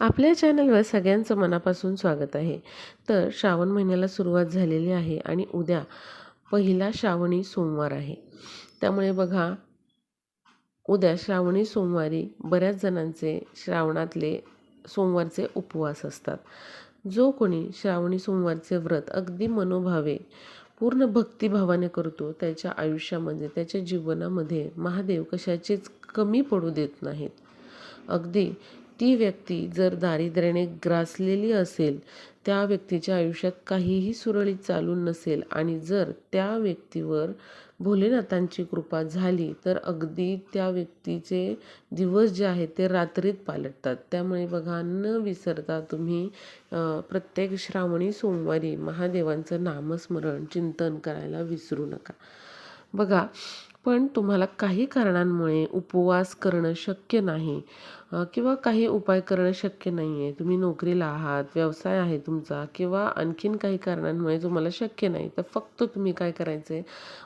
आपल्या चॅनलवर सगळ्यांचं मनापासून स्वागत आहे. तर श्रावण महिन्याला सुरुवात झालेली आहे आणि उद्या पहिला श्रावणी सोमवार आहे. त्यामुळे बघा उद्या श्रावणी सोमवारी बऱ्याच जणांचे श्रावणातले सोमवारचे उपवास असतात. जो कोणी श्रावणी सोमवारचे व्रत अगदी मनोभावे पूर्ण भक्तिभावाने करतो त्याच्या आयुष्यामध्ये त्याच्या जीवनामध्ये महादेव कशाचेच कमी पडू देत नाहीत. अगदी ती व्यक्ती जर दारिद्र्याने ग्रासलेली असेल त्या व्यक्तीच्या आयुष्यात काहीही सुरळीत चालू नसेल आणि जर त्या व्यक्तीवर भोलेनाथांची कृपा झाली तर अगदी त्या व्यक्तीचे दिवस जे आहेत ते रात्रीत पालटतात. त्यामुळे बघा न विसरता तुम्ही प्रत्येक श्रावणी सोमवारी महादेवांचं नामस्मरण चिंतन करायला विसरू नका. बघा पण तुम्हाला काही कारणांमुळे उपवास करणं शक्य नाही किंवा काही उपाय करणं शक्य नाही आहे तुम्ही नोकरीला आहात व्यवसाय आहे तुमचा किंवा आणखीन काही कारणांमुळे तुम्हाला शक्य नाही तर फक्त तुम्ही काय करायचं? आहे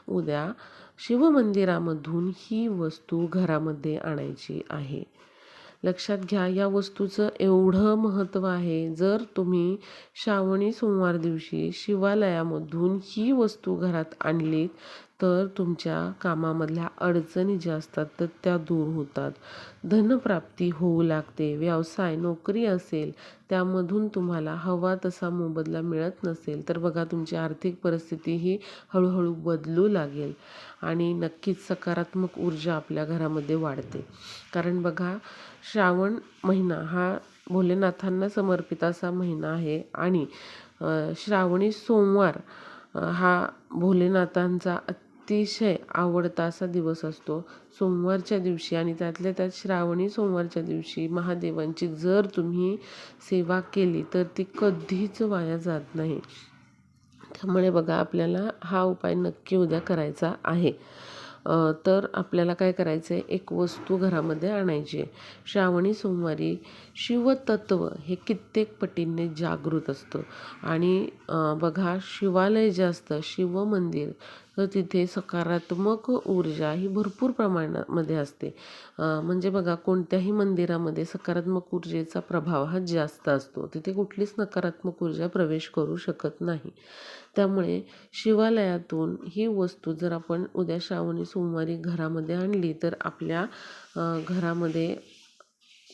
उद्या शिवमंदिरामधून ही वस्तू घरामध्ये आणायची आहे. लक्षात घ्या या वस्तूचं एवढं महत्त्व आहे जर तुम्ही श्रावणी सोमवार दिवशी शिवालयामधून ही वस्तू घरात आणलीत तर तुमच्या कामामधल्या अडचणी ज्या असतात तर त्या दूर होतात. धनप्राप्ती होऊ लागते. व्यवसाय नोकरी असेल त्यामधून तुम्हाला हवा तसा मोबदला मिळत नसेल तर बघा तुमची आर्थिक परिस्थिती ही हळूहळू बदलू लागेल आणि नक्कीच सकारात्मक ऊर्जा आपल्या घरामध्ये वाढते. कारण बघा श्रावण महिना हा भोलेनाथांना समर्पित असा महिना आहे आणि श्रावणी सोमवार हा भोलेनाथांचा अतिशय आवडता असा दिवस असतो. सोमवारच्या दिवशी आणि त्यातल्या त्यात श्रावणी सोमवारच्या दिवशी महादेवांची जर तुम्ही सेवा केली तर ती कधीच वाया जात नाही. त्यामुळे बघा आपल्याला हा उपाय नक्की उद्या करायचा आहे. तर आपल्याला काय करायचं आहे एक वस्तू घरामध्ये आणायची आहे. श्रावणी सोमवारी शिवतत्व हे कित्येक पटींनी जागृत असतं. आणि बघा शिवालय जे असतं शिवमंदिर तर तिथे सकारात्मक ऊर्जा ही भरपूर प्रमाणामध्ये असते. म्हणजे बघा कोणत्याही मंदिरामध्ये सकारात्मक ऊर्जेचा प्रभाव हा जास्त असतो. तिथे कुठलीच नकारात्मक ऊर्जा प्रवेश करू शकत नाही. त्यामुळे शिवालयातून ही वस्तू जर आपण उद्या श्रावणी सोमवारी घरामध्ये आणली तर आपल्या घरामध्ये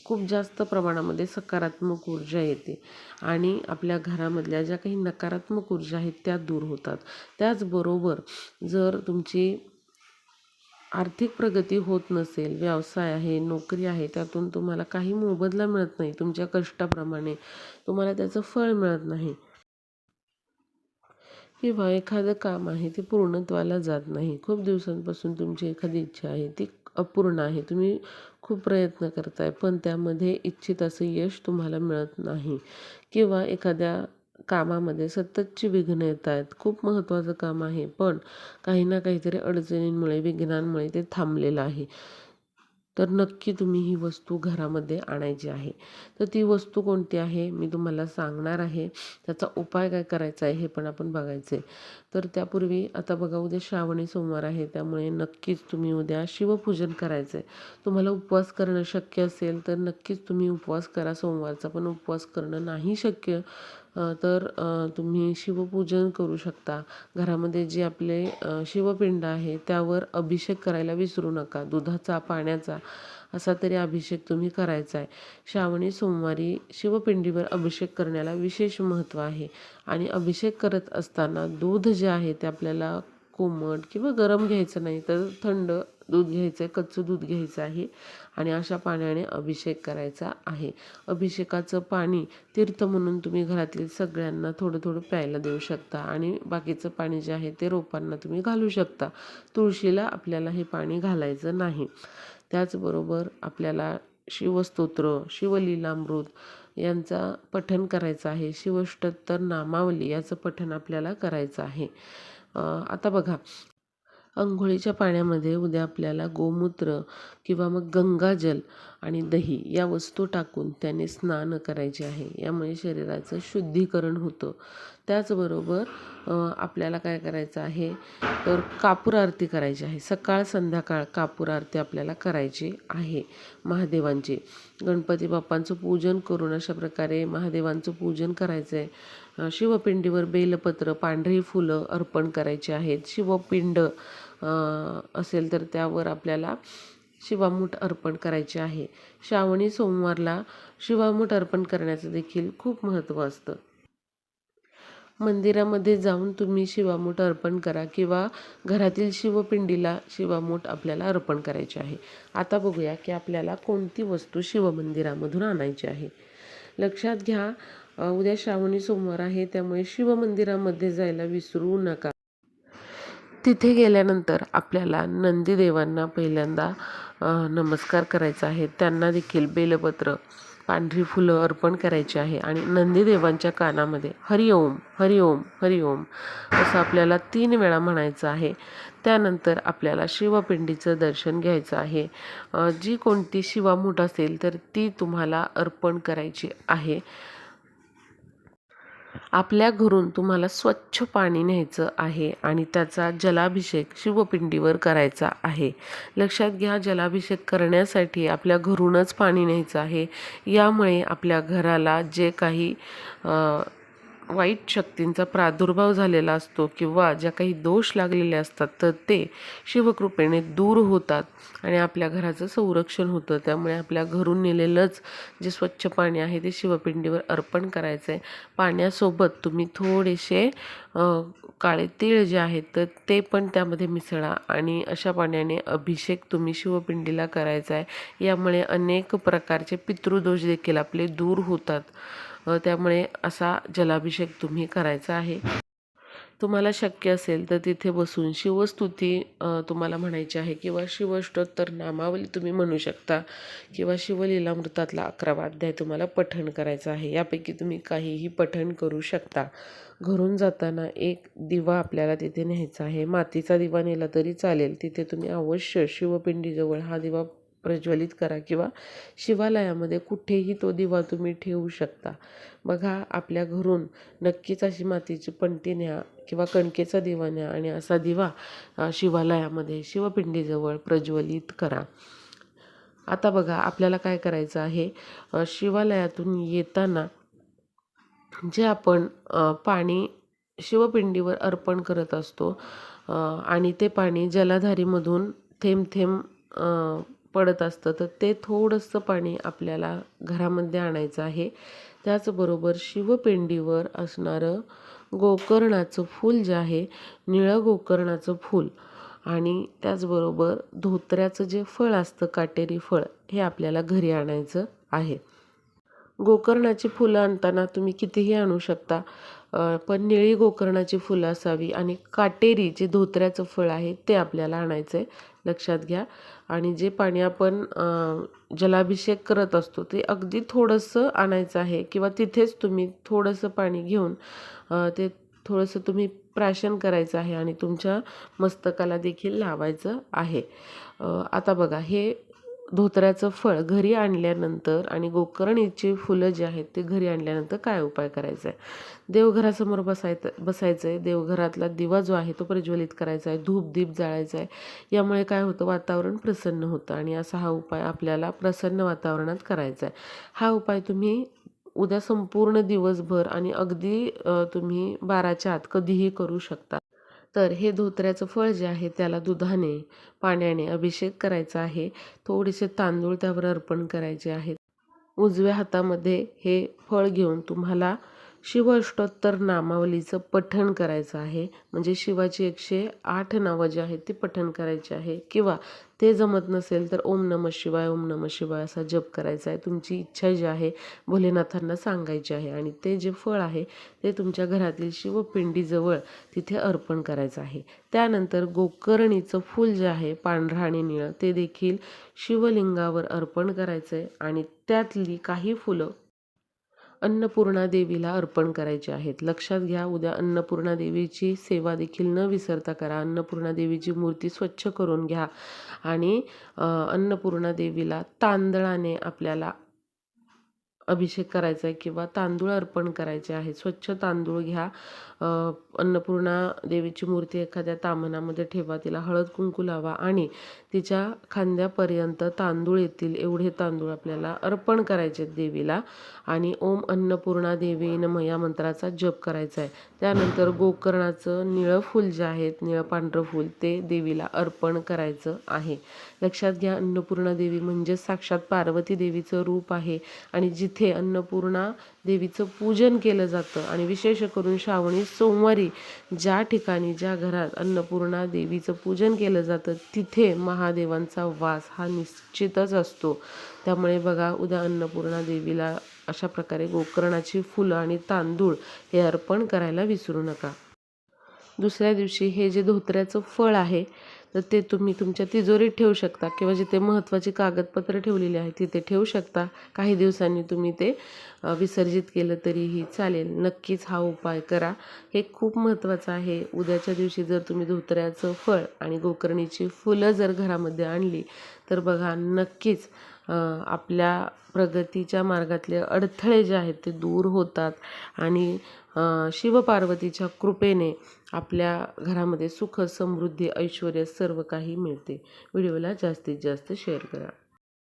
खूप जास्त प्रमाणामध्ये सकारात्मक ऊर्जा येते. आणि आपल्या घरामधल्या ज्या काही नकारात्मक ऊर्जा आहेत त्या दूर होतात. त्याचबरोबर जर तुमची आर्थिक प्रगती होत नसेल व्यवसाय आहे नोकरी आहे त्यातून तुम्हाला काही मोबदला मिळत नाही तुमच्या कष्टाप्रमाणे तुम्हाला त्याचं फळ मिळत नाही. किंवा एखादं काम आहे ते पूर्णत्वाला जात नाही. खूप दिवसांपासून तुमची एखादी इच्छा आहे ती अपूर्ण आहे. तुम्ही खूप प्रयत्न करताय पण त्यामध्ये इच्छित असं यश तुम्हाला मिळत नाही. किंवा एखाद्या कामामध्ये सततची विघ्न येत आहेत खूप महत्त्वाचं काम आहे पण काही ना काहीतरी अडचणींमुळे विघ्नांमुळे ते थांबलेलं आहे. तर नक्की तुम्ही ही वस्तू घरामध्ये आणायची आहे. तर ती वस्तू कोणती आहे? मी तुम्हाला सांगणार आहे. त्याचा उपाय काय करायचा आहे हे पण आपण बघायचं आहे. तर त्यापूर्वी आता बघा उद्या श्रावणी सोमवार आहे त्यामुळे नक्कीच तुम्ही उद्या शिवपूजन करायचं आहे तुम्हाला उपवास करणं शक्य असेल तर नक्कीच तुम्ही उपवास करा. सोमवारचा पण उपवास करणं नाही शक्य. तर तुम्ही शिवपूजन करू शकता. घरामध्ये जे आपले शिवपिंड आहे त्यावर अभिषेक करायला विसरू नका. दुधाचा पाण्याचा असा तरी अभिषेक तुम्ही करायचा आहे श्रावणी सोमवारी शिवपिंडीवर अभिषेक करण्याला विशेष महत्त्व आहे. आणि अभिषेक करत असताना दूध जे आहे ते आपल्याला कोमट किंवा गरम घ्यायचं नाही तर थंड दूध घ्यायचं आहे कच्चं दूध घ्यायचं आहे आणि अशा पाण्याने अभिषेक करायचा आहे. अभिषेकाचं पाणी तीर्थ म्हणून तुम्ही घरातील सगळ्यांना थोडं थोडं प्यायला देऊ शकता आणि बाकीचं पाणी जे आहे ते रोपांना तुम्ही घालू शकता. तुळशीला आपल्याला हे पाणी घालायचं नाही. त्याचबरोबर आपल्याला शिवस्तोत्र शिवलीलामृत यांचा पठन करायचं आहे. शिवष्टोत्तर नामावली याचं पठन आपल्याला करायचं आहे. आता बघा. अंघोळीच्या पाण्यामध्ये उद्या आपल्याला गोमूत्र किंवा मग गंगाजल आणि दही या वस्तू टाकून त्याने स्नान करायचे आहे. यामुळे शरीराचं शुद्धीकरण होतं. त्याचबरोबर आपल्याला काय करायचं आहे? तर कापूर आरती करायची आहे. सकाळ संध्याकाळ कापूर आरती आपल्याला करायची आहे महादेवांची. गणपती बाप्पांचं पूजन करून अशा प्रकारे महादेवांचं पूजन करायचं आहे शिवपिंडीवर बेलपत्र पांढरी फुलं अर्पण करायची आहेत. शिवपिंड असेल तर त्यावर आपल्याला शिवामूठ अर्पण करायचे आहे. श्रावणी सोमवारला शिवामूठ अर्पण करण्याचं देखील खूप महत्त्व असतं. मंदिरामध्ये जाऊन तुम्ही शिवामूठ अर्पण करा किंवा घरातील शिवपिंडीला शिवामूठ आपल्याला अर्पण करायचे आहे. आता बघूया की आपल्याला कोणती वस्तू शिवमंदिरामधून आणायची आहे. लक्षात घ्या उद्या श्रावणी सोमवार आहे त्यामुळे शिवमंदिरामध्ये जायला विसरू नका. तिथे गेल्यानंतर आपल्याला नंदीदेवांना पहिल्यांदा नमस्कार करायचा आहे. त्यांना देखील बेलपत्र पांढरी फुलं अर्पण करायची आहे आणि नंदीदेवांच्या कानामध्ये हरिओम हरिओम हरिओम असं आपल्याला तीन वेळा म्हणायचं आहे. त्यानंतर आपल्याला शिवपिंडीचं दर्शन घ्यायचं आहे. जी कोणती शिवामूठ असेल तर ती तुम्हाला अर्पण करायची आहे. आपल्या घरून तुम्हाला स्वच्छ पाणी न्यायचं आहे आणि त्याचा जलाभिषेक शिवपिंडीवर करायचा आहे. लक्षात घ्या जलाभिषेक करण्यासाठी आपल्या घरूनच पाणी न्यायचं आहे. यामुळे आपल्या घराला जे काही वाईट शक्तींचा प्रादुर्भाव झालेला असतो किंवा ज्या काही दोष लागलेले असतात तर ते शिवकृपेने दूर होतात आणि आपल्या घराचं संरक्षण होतं. त्यामुळे आपल्या घरून नेलेलंच जे स्वच्छ पाणी आहे ते शिवपिंडीवर अर्पण करायचं आहे पाण्यासोबत तुम्ही थोडेसे काळे तीळ जे आहेत तर ते पण त्यामध्ये मिसळा आणि अशा पाण्याने अभिषेक तुम्ही शिवपिंडीला करायचा आहे यामुळे अनेक प्रकारचे पितृदोष देखील आपले दूर होतात. त्यामुळे असा जलाभिषेक तुम्ही करायचा आहे. तुम्हाला शक्य असेल तर तिथे बसून शिवस्तुती तुम्हाला म्हणायची आहे किंवा शिवष्टोत्तर नामावली तुम्ही म्हणू शकता किंवा शिवलीलामृतातला अकरावा अध्याय तुम्हाला पठण करायचं आहे. यापैकी तुम्ही काहीही पठण करू शकता. घरून जाताना एक दिवा आपल्याला तिथे न्यायचा आहे. मातीचा दिवा नेला तरी चालेल. तिथे तुम्ही अवश्य शिवपिंडीजवळ हा दिवा प्रज्वलित करा किंवा शिवालयामध्ये कुठेही तो दिवा तुम्ही ठेवू शकता. बघा आपल्या घरून नक्कीच अशी मातीची पंटी न्या किंवा कणकेचा दिवा न्या आणि असा दिवा शिवालयामध्ये शिवपिंडीजवळ प्रज्वलित करा. आता बघा आपल्याला काय करायचं आहे? शिवालयातून येताना जे आपण पाणी शिवपिंडीवर अर्पण करत असतो आणि ते पाणी जलाधारीमधून थेंब थेंब पडत असतं तर ते थोडंसं पाणी आपल्याला घरामध्ये आणायचं आहे. त्याचबरोबर शिवपिंडीवर असणारं गोकर्णाचं फूल जे आहे निळं गोकर्णाचं फूल आणि त्याचबरोबर धोत्र्याचं जे फळ असतं काटेरी फळ हे आपल्याला घरी आणायचं आहे. गोकर्णाची फुलं आणताना तुम्ही कितीही आणू शकता पण निळी गोकर्णाची फुलं असावी आणि काटेरी जे धोत्र्याचं फळ आहे ते आपल्याला आणायचं आहे लक्षात घ्या. आणि जे पाणी आपण जलाभिषेक करत असतो ते अगदी थोडंसं आणायचं आहे किंवा तिथेच तुम्ही थोडंसं पाणी घेऊन ते थोडंसं तुम्ही प्राशन करायचं आहे आणि तुमच्या मस्तकाला देखील लावायचं आहे. आता बघा हे धोत्र्याचं फळ घरी आणल्यानंतर आणि गोकर्णीची फुलं जी आहेत ते घरी आणल्यानंतर काय उपाय करायचा आहे देवघरासमोर बसायचं बसायचं आहे देवघरातला दिवा जो आहे तो प्रज्वलित करायचा आहे धूप दीप जाळायचा आहे यामुळे काय होतं? वातावरण प्रसन्न होतं आणि असा हा उपाय आपल्याला प्रसन्न वातावरणात करायचा आहे हा उपाय तुम्ही उद्या संपूर्ण दिवसभर आणि अगदी तुम्ही बाराच्या आत कधीही करू शकता. तर हे धोत्र्याचं फळ जे आहे त्याला दुधाने पाण्याने अभिषेक करायचा आहे. थोडेसे तांदूळ त्यावर अर्पण करायचे आहेत. उजव्या हातामध्ये हे फळ घेऊन तुम्हाला शिवअष्टोत्तर नामावलीचं पठण करायचं आहे. म्हणजे शिवाची एकशे आठ नावं जी आहेत ती पठण करायची आहे. किंवा ते जमत नसेल तर ओम नम शिवाय ओम नम शिवाय असा जप करायचा आहे. तुमची इच्छा जी आहे भोलेनाथांना सांगायची आहे. आणि ते जे फळ आहे ते तुमच्या घरातील शिवपिंडीजवळ तिथे अर्पण करायचं आहे. त्यानंतर गोकर्णीचं फूल जे आहे पांढरा आणि निळं ते देखील शिवलिंगावर अर्पण करायचं आहे आणि त्यातली काही फुलं अन्नपूर्णा देवीला अर्पण करायचे आहेत. लक्षात घ्या उद्या अन्नपूर्णा देवीची सेवा देखील न विसरता करा. अन्नपूर्णा देवीची मूर्ती स्वच्छ करून घ्या. आणि अन्नपूर्णा देवीला तांदळाने आपल्याला अभिषेक करायचा आहे किंवा तांदूळ अर्पण करायचे आहे. स्वच्छ तांदूळ घ्या. अन्नपूर्णा देवीची मूर्ती एखाद्या तामणामध्ये ठेवा. तिला हळद कुंकू लावा आणि तिच्या खांद्यापर्यंत तांदूळ येतील. एवढे तांदूळ आपल्याला अर्पण करायचे आहेत देवीला. आणि ओम अन्नपूर्णा देवी नम या मंत्राचा जप करायचा आहे त्यानंतर गोकर्णाचं निळं फूल जे आहेत निळं पांढरं फूल ते देवीला अर्पण करायचं आहे. लक्षात घ्या अन्नपूर्णा देवी म्हणजे साक्षात पार्वती देवीचं रूप आहे. आणि जिथे अन्नपूर्णा देवीचं पूजन केलं जातं. आणि विशेष करून श्रावणी सोमवारी ज्या ठिकाणी ज्या घरात अन्नपूर्णा देवीचं पूजन केलं जातं तिथे महादेवांचा वास हा निश्चितच असतो. त्यामुळे बघा उद्या अन्नपूर्णा देवीला अशा प्रकारे गोकर्णाची फुलं आणि तांदूळ हे अर्पण करायला विसरू नका. दुसऱ्या दिवशी हे जे धोत्र्याचं फळ आहे तर ते तुम्ही तुमच्या तिजोरीत ठेवू शकता किंवा जिथे महत्त्वाची कागदपत्र ठेवलेली आहेत तिथे ठेवू शकता. काही दिवसांनी तुम्ही ते विसर्जित केलं तरीही चालेल. नक्कीच हा उपाय करा. हे खूप महत्त्वाचं आहे. उद्याच्या दिवशी जर तुम्ही धोत्र्याचं फळ आणि गोकर्णीची फुलं जर घरामध्ये आणली तर बघा नक्कीच आपल्या प्रगतीच्या मार्गातले अडथळे जे आहेत ते दूर होतात आणि शिवपार्वतीच्या कृपेने आपल्या घरामध्ये सुख समृद्धी ऐश्वर सर्व काही मिळते. व्हिडिओला जास्तीत जास्त शेअर करा.